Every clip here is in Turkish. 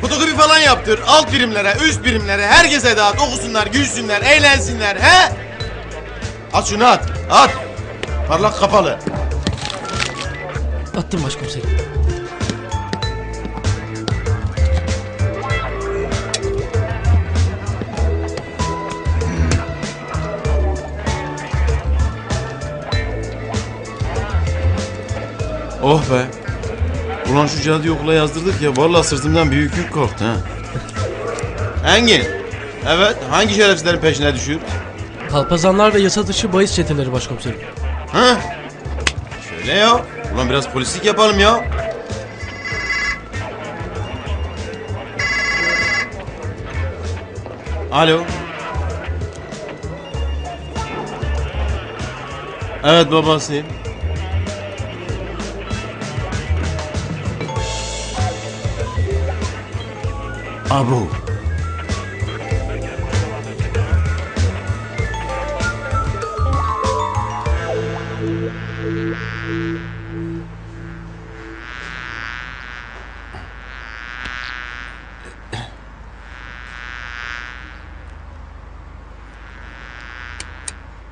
Fotokopi falan yaptır. Alt birimlere, üst birimlere, herkese dağıt. Okusunlar, gülsünler, eğlensinler. He? At şunu at. At. Parlak kapalı. Attım başkomiserim. Oh be. Ulan şu cadıyı okula yazdırdık ya. Vallahi sırtımdan büyük yük kalktı ha. Engin. Evet. Hangi şerefsizlerin peşine düşüyor? Kalpazanlar ve yasa dışı bahis çeteleri başkomiserim. Ha? Şöyle ya. Ulan biraz polislik yapalım ya. Alo. Evet babasıyım. Abu.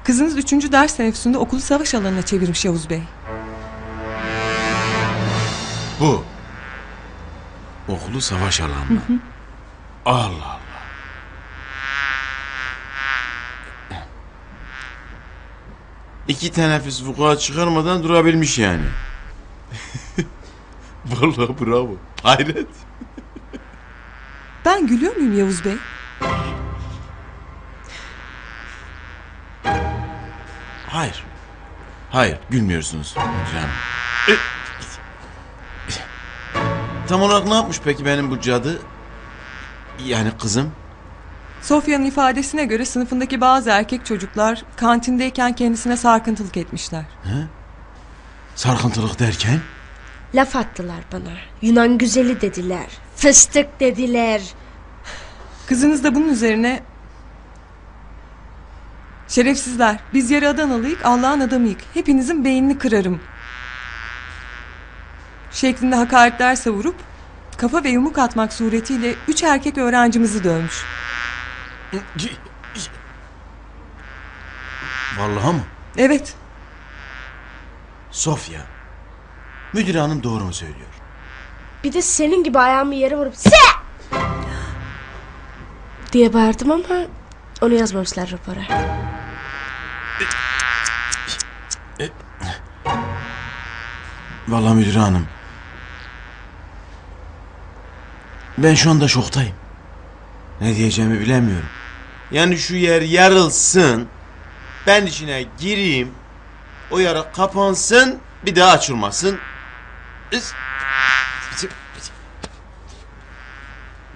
Kızınız 3. ders teneffüsünde okulu savaş alanına çevirmiş Yavuz Bey. Bu. Okulu savaş alanına. Allah Allah. İki teneffüs vukuat çıkarmadan durabilmiş yani. Vallahi bravo. Hayret. Ben gülüyor muyum Yavuz Bey? Hayır. Hayır gülmüyorsunuz. Canım. Tam olarak ne yapmış peki benim bu cadı? Yani kızım. Sofya'nın ifadesine göre sınıfındaki bazı erkek çocuklar kantindeyken kendisine sarkıntılık etmişler. Sarkıntılık derken? Laf attılar bana. Yunan güzeli dediler. Fıstık dediler. Kızınız da bunun üzerine... Şerefsizler, biz yarı Adanalıyık, Allah'ın adamıyık. Hepinizin beynini kırarım. Şeklinde hakaretler savurup kafa ve yumruk atmak suretiyle üç erkek öğrencimizi dövmüş. Vallahi mı? Evet, Sofya. Müdür hanım doğru mu söylüyor? Bir de senin gibi ayağımı yere vurup se diye bağırdım ama onu yazmamışlar rapora. Vallahi müdür hanım. Ben şu anda şoktayım. Ne diyeceğimi bilemiyorum. Yani şu yer yarılsın. Ben içine gireyim. O yara kapansın. Bir daha açılmasın.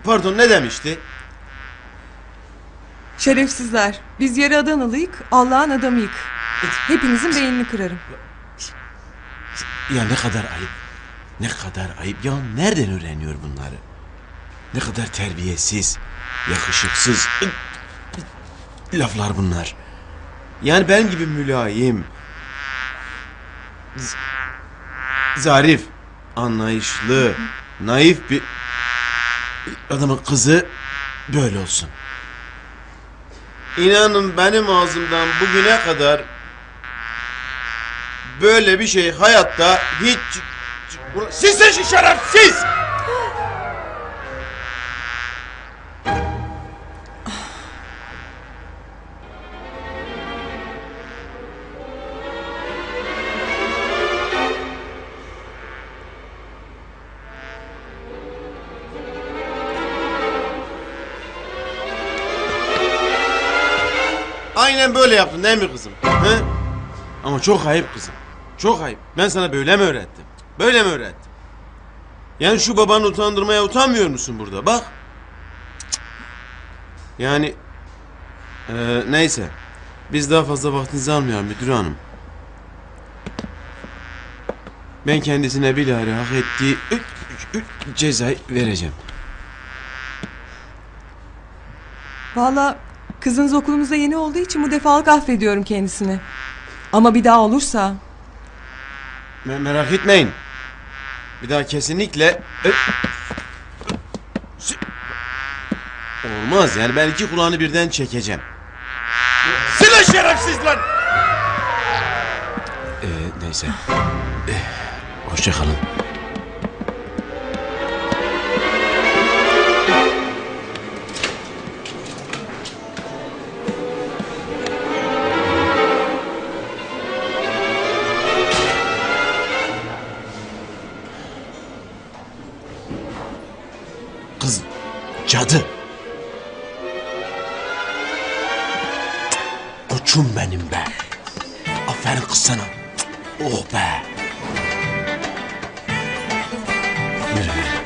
Pardon ne demişti? şerefsizler, biz yarı Adanalıyık, Allah'ın adamıyık. Hepinizin beynini kırarım. Ya ne kadar ayıp. Ne kadar ayıp. Ya nereden öğreniyor bunları? Ne kadar terbiyesiz, yakışıksız laflar bunlar. Yani benim gibi mülayim, zarif, anlayışlı, naif bir adamın kızı böyle olsun. İnanın benim ağzımdan bugüne kadar böyle bir şey hayatta hiç... Siz sen şerefsiz! Aynen böyle yaptın değil mi kızım? He? Ama çok ayıp kızım. Çok ayıp. Ben sana böyle mi öğrettim? Böyle mi öğrettim? Yani şu babanı utandırmaya utanmıyor musun burada? Bak. Yani... eee, neyse. Biz daha fazla vaktinizi almayalım müdür hanım. Ben kendisine bilahare hak ettiği cezayı vereceğim. Valla kızınız okulumuzda yeni olduğu için bu defalık affediyorum kendisini. Ama bir daha olursa Me- merak etmeyin. Bir daha kesinlikle... Olmaz yani ben iki kulağını birden çekeceğim. Silin şerefsizler! Ee, neyse. Ee, hoşça kalın. Cadı. Koçum benim be. Aferin kız sana. Oh be. Yürü.